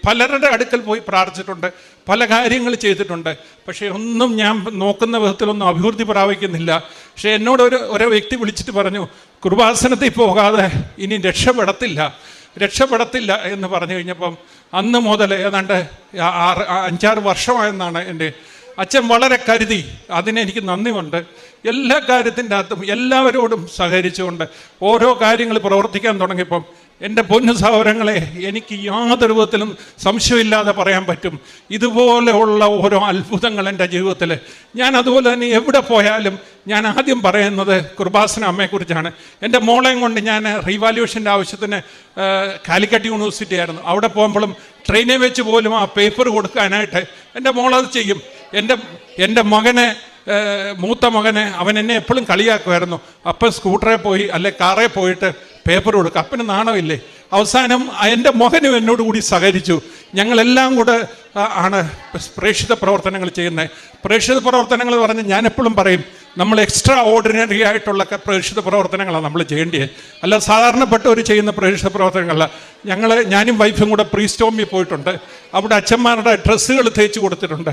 പലരുടെ അടുക്കൽ പോയി പ്രാർത്ഥിച്ചിട്ടുണ്ട് പല കാര്യങ്ങൾ ചെയ്തിട്ടുണ്ട്. പക്ഷേ ഒന്നും ഞാൻ നോക്കുന്ന വിധത്തിലൊന്നും അഭിവൃദ്ധി പ്രാപിക്കുന്നില്ല. പക്ഷേ എന്നോട് ഒരു ഒരു വ്യക്തി വിളിച്ചിട്ട് പറഞ്ഞു കൃപാസനത്തിൽ പോകാതെ ഇനി രക്ഷപ്പെടത്തില്ല രക്ഷപ്പെടത്തില്ല എന്ന് പറഞ്ഞു കഴിഞ്ഞപ്പം അന്ന് മുതൽ ഏതാണ്ട് ആറ് അഞ്ചാറ് വർഷമായെന്നാണ് എന്റെ അച്ഛൻ വളരെ കരുതി. അതിനെനിക്ക് നന്ദിയുണ്ട്. എല്ലാ കാര്യത്തിന്റെ അകത്തും എല്ലാവരോടും സഹകരിച്ചുകൊണ്ട് ഓരോ കാര്യങ്ങൾ പ്രവർത്തിക്കാൻ തുടങ്ങിയപ്പം എന്റെ പൊന്നു സഹോദരങ്ങളെ എനിക്ക് യാതൊരു വിധത്തിലും സംശയമില്ലാതെ പറയാൻ പറ്റും. ഇതുപോലെയുള്ള ഓരോ അത്ഭുതങ്ങൾ എന്റെ ജീവിതത്തിൽ. ഞാൻ അതുപോലെ തന്നെ എവിടെ പോയാലും ഞാൻ ആദ്യം പറയുന്നത് കൃപാസന അമ്മയെക്കുറിച്ചാണ് എന്റെ മോളെയും കൊണ്ട് ഞാൻ റീവാല്യൂഷന്റെ ആവശ്യത്തിന് കാലിക്കറ്റ് യൂണിവേഴ്സിറ്റി ആയിരുന്നു. അവിടെ പോകുമ്പോഴും ട്രെയിനിൽ വെച്ച് പോലും ആ പേപ്പർ കൊടുക്കാനായിട്ട് എന്റെ മോളത് ചെയ്യും. എന്റെ എന്റെ മകനെ മൂത്ത മകനെ അവൻ എന്നെ എപ്പോഴും കളിയാക്കുമായിരുന്നു. അപ്പം സ്കൂട്ടറിൽ പോയി അല്ലെ കാറേ പോയിട്ട് പേപ്പർ കൊടുക്കുക അപ്പന് നാണമില്ലേ? അവസാനം എന്റെ മകനും എന്നോട് കൂടി സഹകരിച്ചു. ഞങ്ങളെല്ലാം കൂടെ ആണ് പ്രേക്ഷിത പ്രവർത്തനങ്ങൾ ചെയ്യുന്നത്. പ്രേക്ഷിത പ്രവർത്തനങ്ങൾ പറഞ്ഞ് ഞാൻ എപ്പോഴും പറയും നമ്മൾ എക്സ്ട്രാ ഓർഡിനറി ആയിട്ടുള്ള ക- പ്രവർത്തനങ്ങളാണ് നമ്മൾ ചെയ്യേണ്ടത് അല്ല സാധാരണപ്പെട്ടവർ ചെയ്യുന്ന പ്രേക്ഷിത പ്രവർത്തനങ്ങളല്ല. ഞങ്ങൾ ഞാനും വൈഫും കൂടെ പ്രീ സ്റ്റോമിൽ പോയിട്ടുണ്ട്. അവിടെ അച്ഛന്മാരുടെ ഡ്രസ്സുകൾ തേച്ച് കൊടുത്തിട്ടുണ്ട്.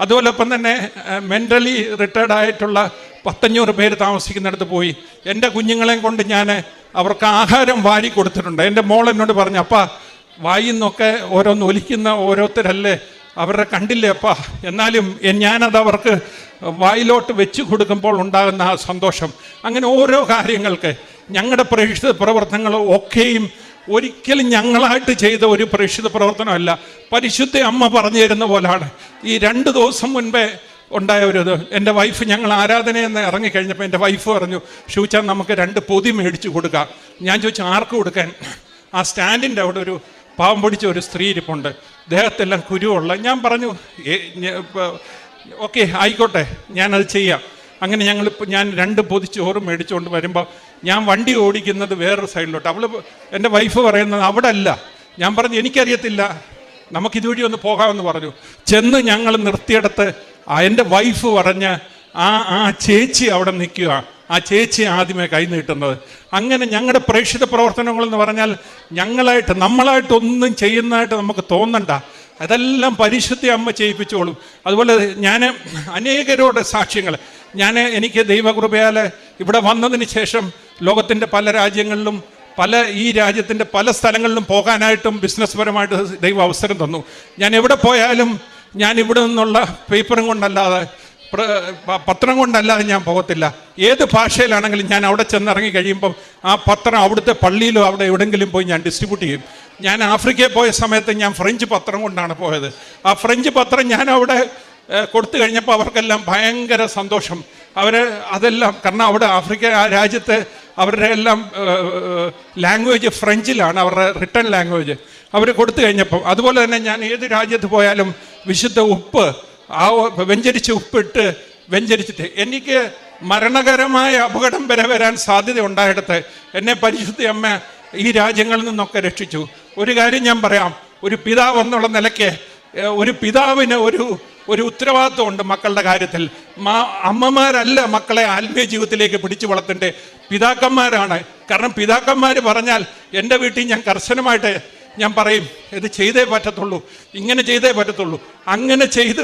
അതുപോലൊപ്പം തന്നെ മെന്റലി റിട്ടയർഡ് ആയിട്ടുള്ള പത്തഞ്ഞൂറ് പേര് താമസിക്കുന്നിടത്ത് പോയി. എന്റെ കുഞ്ഞുങ്ങളെയും കൊണ്ട് ഞാൻ അവർക്ക് ആഹാരം വാരി കൊടുത്തിട്ടുണ്ട്. എന്റെ മോൾ എന്നോട് പറഞ്ഞു അപ്പ വായിന്നൊക്കെ ഓരോന്ന് ഒലിക്കുന്ന ഓരോരുത്തരല്ലേ? അവരുടെ കണ്ടില്ലേ അപ്പാ? എന്നാലും ഞാനത് അവർക്ക് വായിലോട്ട് വെച്ച് കൊടുക്കുമ്പോൾ ഉണ്ടാകുന്ന ആ സന്തോഷം. അങ്ങനെ ഓരോ കാര്യങ്ങൾക്ക് ഞങ്ങളുടെ പ്രേക്ഷിത പ്രവർത്തനങ്ങൾ ഒക്കെയും ഒരിക്കലും ഞങ്ങളായിട്ട് ചെയ്ത ഒരു പ്രേക്ഷിത പ്രവർത്തനമല്ല. പരിശുദ്ധ അമ്മ പറഞ്ഞു തരുന്ന പോലാണ്. ഈ രണ്ട് ദിവസം മുൻപേ ഉണ്ടായ ഒരു ഇത്. എന്റെ വൈഫ് ഞങ്ങൾ ആരാധനയെന്ന് ഇറങ്ങിക്കഴിഞ്ഞപ്പോൾ എന്റെ വൈഫ് പറഞ്ഞു ഷൂച്ചാൻ നമുക്ക് രണ്ട് പൊതി മേടിച്ച് കൊടുക്കാം. ഞാൻ ചോദിച്ചു ആർക്ക് കൊടുക്കാൻ? ആ സ്റ്റാൻഡിന്റെ അവിടെ ഒരു പാവം പിടിച്ച ഒരു സ്ത്രീ ഇരിപ്പുണ്ട്. ദേഹത്തെല്ലാം കുരുവുള്ള. ഞാൻ പറഞ്ഞു ഓക്കെ ആയിക്കോട്ടെ ഞാനത് ചെയ്യാം. അങ്ങനെ ഞങ്ങൾ ഞാൻ രണ്ട് പൊതി ചോറ് മേടിച്ചുകൊണ്ട് വരുമ്പോൾ ഞാൻ വണ്ടി ഓടിക്കുന്നത് വേറൊരു സൈഡിലോട്ട്. അവൾ എന്റെ വൈഫ് പറയുന്നത് അവിടെ അല്ല ഞാൻ പറഞ്ഞു എനിക്കറിയത്തില്ല. നമുക്കിതുവഴി ഒന്ന് പോകാമെന്ന് പറഞ്ഞു. ചെന്ന് ഞങ്ങൾ നിർത്തിയെടുത്ത് എന്റെ വൈഫ് പറഞ്ഞ് ആ ആ ചേച്ചി അവിടെ നിൽക്കുക. ആ ചേച്ചി ആദ്യമേ കൈ നീട്ടുന്നത്. അങ്ങനെ ഞങ്ങളുടെ പ്രേക്ഷിത പ്രവർത്തനങ്ങൾ എന്ന് പറഞ്ഞാൽ ഞങ്ങളായിട്ട് നമ്മളായിട്ട് ഒന്നും ചെയ്യുന്നതായിട്ട് നമുക്ക് തോന്നണ്ട. അതെല്ലാം പരിശുദ്ധി അമ്മ ചെയ്യിപ്പിച്ചോളും. അതുപോലെ ഞാൻ അനേകരോട് സാക്ഷ്യങ്ങൾ. ഞാൻ എനിക്ക് ദൈവകൃപയാൽ ഇവിടെ വന്നതിന് ശേഷം ലോകത്തിന്റെ പല രാജ്യങ്ങളിലും പല ഈ രാജ്യത്തിന്റെ പല സ്ഥലങ്ങളിലും പോകാനായിട്ടും ബിസിനസ് പരമായിട്ട് ദൈവം അവസരം തന്നു. ഞാൻ എവിടെ പോയാലും ഞാൻ ഇവിടെ നിന്നുള്ള പേപ്പറും കൊണ്ടല്ലാതെ പത്രം കൊണ്ടല്ലാതെ ഞാൻ പോകത്തില്ല. ഏത് ഭാഷയിലാണെങ്കിലും ഞാൻ അവിടെ ചെന്നിറങ്ങി കഴിയുമ്പം ആ പത്രം അവിടുത്തെ പള്ളിയിലോ അവിടെ എവിടെങ്കിലും പോയി ഞാൻ ഡിസ്ട്രിബ്യൂട്ട് ചെയ്യും. ഞാൻ ആഫ്രിക്കയിൽ പോയ സമയത്ത് ഞാൻ ഫ്രഞ്ച് പത്രം കൊണ്ടാണ് പോയത്. ആ ഫ്രഞ്ച് പത്രം ഞാൻ അവിടെ കൊടുത്തു കഴിഞ്ഞപ്പോൾ അവർക്കെല്ലാം ഭയങ്കര സന്തോഷം. അവർ അതെല്ലാം കാരണം അവിടെ ആഫ്രിക്ക ആ രാജ്യത്ത് അവരുടെ എല്ലാം ലാംഗ്വേജ് ഫ്രഞ്ചിലാണ് അവരുടെ റിട്ടേൺ ലാംഗ്വേജ് അവർ കൊടുത്തു കഴിഞ്ഞപ്പോൾ അതുപോലെ തന്നെ ഞാൻ ഏത് രാജ്യത്ത് പോയാലും വിശുദ്ധ ഉപ്പ് ആ വെഞ്ചരിച്ച് ഉപ്പിട്ട് വെഞ്ചരിച്ചിട്ട്. എനിക്ക് മരണകരമായ അപകടം വരെ വരാൻ സാധ്യത ഉണ്ടായിടത്ത് എന്നെ പരിശുദ്ധ അമ്മ ഈ രാജ്യങ്ങളിൽ നിന്നൊക്കെ രക്ഷിച്ചു. ഒരു കാര്യം ഞാൻ പറയാം. ഒരു പിതാവ് എന്നുള്ള നിലയ്ക്ക് ഒരു പിതാവിന് ഒരു ഒരു ഉത്തരവാദിത്വമുണ്ട് മക്കളുടെ കാര്യത്തിൽ. മാ അമ്മമാരല്ല മക്കളെ ആത്മീയ ജീവിതത്തിലേക്ക് പിടിച്ചു വളർത്തേണ്ടത്. പിതാക്കന്മാരാണ്. കാരണം പിതാക്കന്മാർ പറഞ്ഞാൽ എന്റെ വീട്ടിൽ ഞാൻ കർശനമായിട്ട് ഞാൻ പറയും ഇത് ചെയ്തേ പറ്റത്തുള്ളൂ. ഇങ്ങനെ ചെയ്തേ പറ്റത്തുള്ളൂ. അങ്ങനെ ചെയ്ത്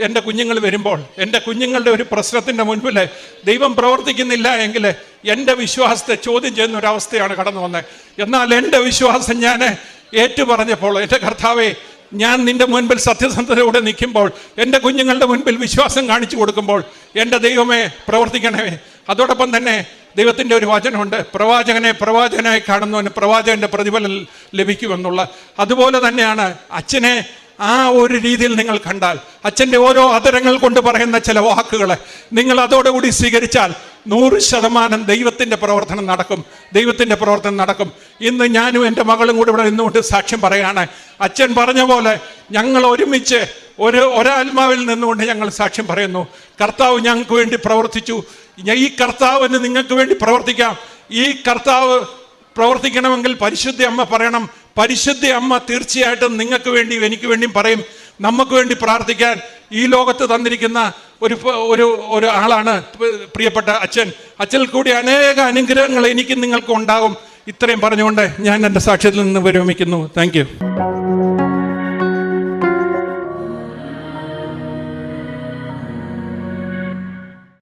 എന്റെ കുഞ്ഞുങ്ങൾ വരുമ്പോൾ എന്റെ കുഞ്ഞുങ്ങളുടെ ഒരു പ്രശ്നത്തിന്റെ മുൻപിൽ ദൈവം പ്രവർത്തിക്കുന്നില്ല എങ്കിൽ എന്റെ വിശ്വാസത്തെ ചോദ്യം ചെയ്യുന്ന ഒരവസ്ഥയാണ് കടന്നു വന്നത്. എന്നാൽ എന്റെ വിശ്വാസം ഞാൻ ഏറ്റുപറഞ്ഞപ്പോൾ എന്റെ കർത്താവെ ഞാൻ നിന്റെ മുൻപിൽ സത്യസന്ധതയോടെ നിൽക്കുമ്പോൾ എന്റെ കുഞ്ഞുങ്ങളുടെ മുൻപിൽ വിശ്വാസം കാണിച്ചു കൊടുക്കുമ്പോൾ എന്റെ ദൈവമേ പ്രവർത്തിക്കണമേ. അതോടൊപ്പം തന്നെ ദൈവത്തിന്റെ ഒരു വചനമുണ്ട് പ്രവാചകനെ പ്രവാചകനായി കാണുന്നവന് പ്രവാചകന്റെ പ്രതിഫലം ലഭിക്കുമെന്നുള്ള. അതുപോലെ തന്നെയാണ് അച്ഛനെ ആ ഒരു രീതിയിൽ നിങ്ങൾ കണ്ടാൽ അച്ഛന്റെ ഓരോ അതരങ്ങൾ കൊണ്ട് പറയുന്ന ചില വാക്കുകൾ നിങ്ങൾ അതോടുകൂടി സ്വീകരിച്ചാൽ നൂറ് ശതമാനം ദൈവത്തിന്റെ പ്രവർത്തനം നടക്കും ദൈവത്തിന്റെ പ്രവർത്തനം നടക്കും. ഇന്ന് ഞാനും എന്റെ മകളും കൂടി ഇവിടെ നിന്നുകൊണ്ട് സാക്ഷ്യം പറയാണ് അച്ഛൻ പറഞ്ഞ പോലെ ഞങ്ങൾ ഒരുമിച്ച് ഒരു ഒരാത്മാവിൽ നിന്നുകൊണ്ട് ഞങ്ങൾ സാക്ഷ്യം പറയുന്നു. കർത്താവ് ഞങ്ങൾക്ക് വേണ്ടി പ്രവർത്തിച്ചു. ഈ കർത്താവിന് നിങ്ങൾക്ക് വേണ്ടി പ്രവർത്തിക്കാം. ഈ കർത്താവ് പ്രവർത്തിക്കണമെങ്കിൽ പരിശുദ്ധ അമ്മ പറയണം. പരിശുദ്ധ അമ്മ തീർച്ചയായിട്ടും നിങ്ങൾക്ക് വേണ്ടിയും എനിക്ക് വേണ്ടിയും പറയും. നമുക്ക് വേണ്ടി പ്രാർത്ഥിക്കാൻ ഈ ലോകത്ത് തന്നിരിക്കുന്ന ഒരു ഒരു ഒരു ആളാണ് പ്രിയപ്പെട്ട അച്ഛൻ. അച്ഛനിൽ കൂടി അനേക അനുഗ്രഹങ്ങൾ എനിക്കും നിങ്ങൾക്കും ഉണ്ടാകും. ഇത്രയും പറഞ്ഞുകൊണ്ട് ഞാൻ എന്റെ സാക്ഷ്യത്തിൽ നിന്ന് വിരമിക്കുന്നു. താങ്ക്